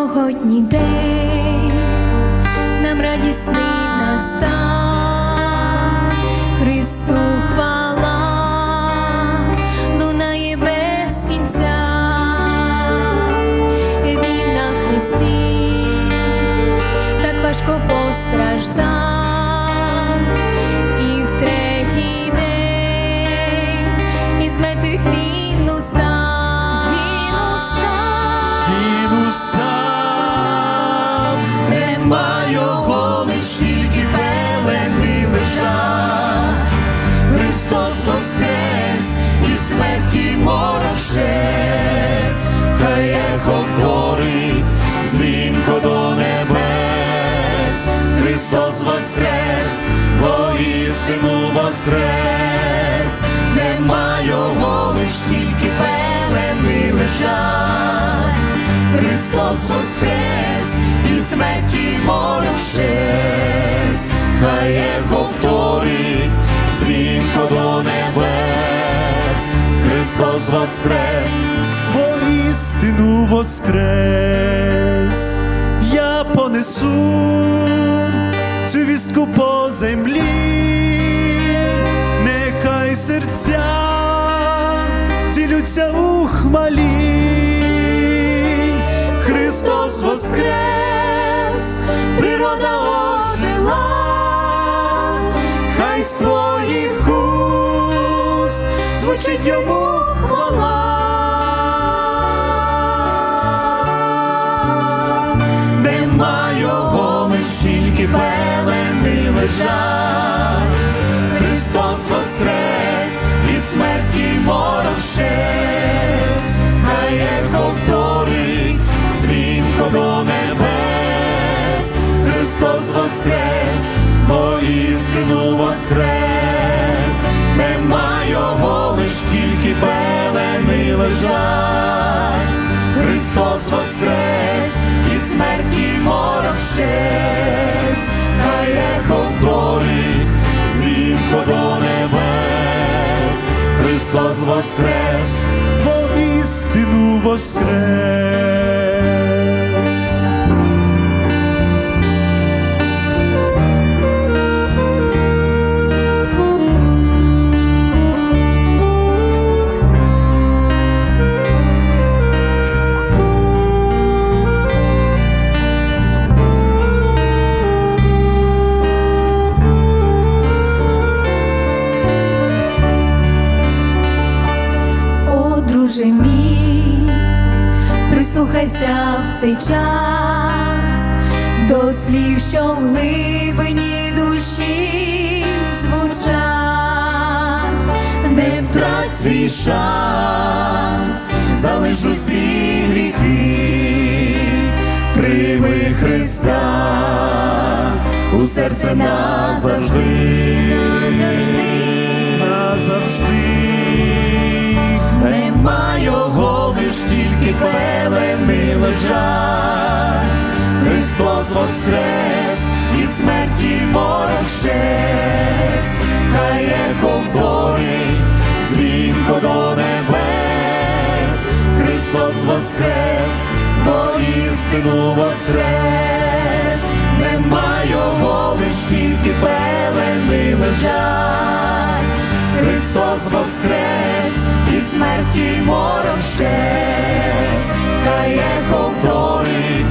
сьогодні день. Нам радісний настав, Христу хвала. Лунає без кінця, Він на хресті. Так важко постраждав, і в третій день із мертвих він його, лиш тільки пелени лежать. Христос воскрес і смерті морок щез, хай ехо вторить дзвінко до небес. Христос воскрес, бо істину воскрес, нема його, лиш тільки пелени лежать. Христос воскрес і смерті морок щез, хай ехо вторить дзвінко до небес. Христос воскрес, воістину воскрес, я понесу цю вістку по землі, нехай серця зілються у хмалі. Христос воскрес, твоїх уст звучить йому хвала. нема тільки пелени лежать. Христос воскрес і смерті морок лежать. Христос воскрес і смерті морок щез, хай ехо вторить дзвінко до небес. Христос воскрес, воістину воскрес. Друже мій, прислухайся в цей час до слів, що в глибині душі звучать, не втрать свій шанс, залиш усі гріхи, прийми Христа у серце назавжди. Тільки пелени лежать. Христос воскрес і смерті щез, хай ехо вторить дзвінко до небес. Христос воскрес, бо істину воскрес, нема його, лиш тільки пелени лежать. Христос воскрес і смерті морок щез, хай ехо вторить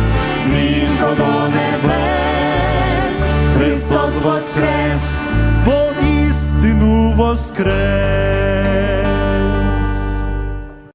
дзвінко до небес. Христос воскрес, бо істину воскрес.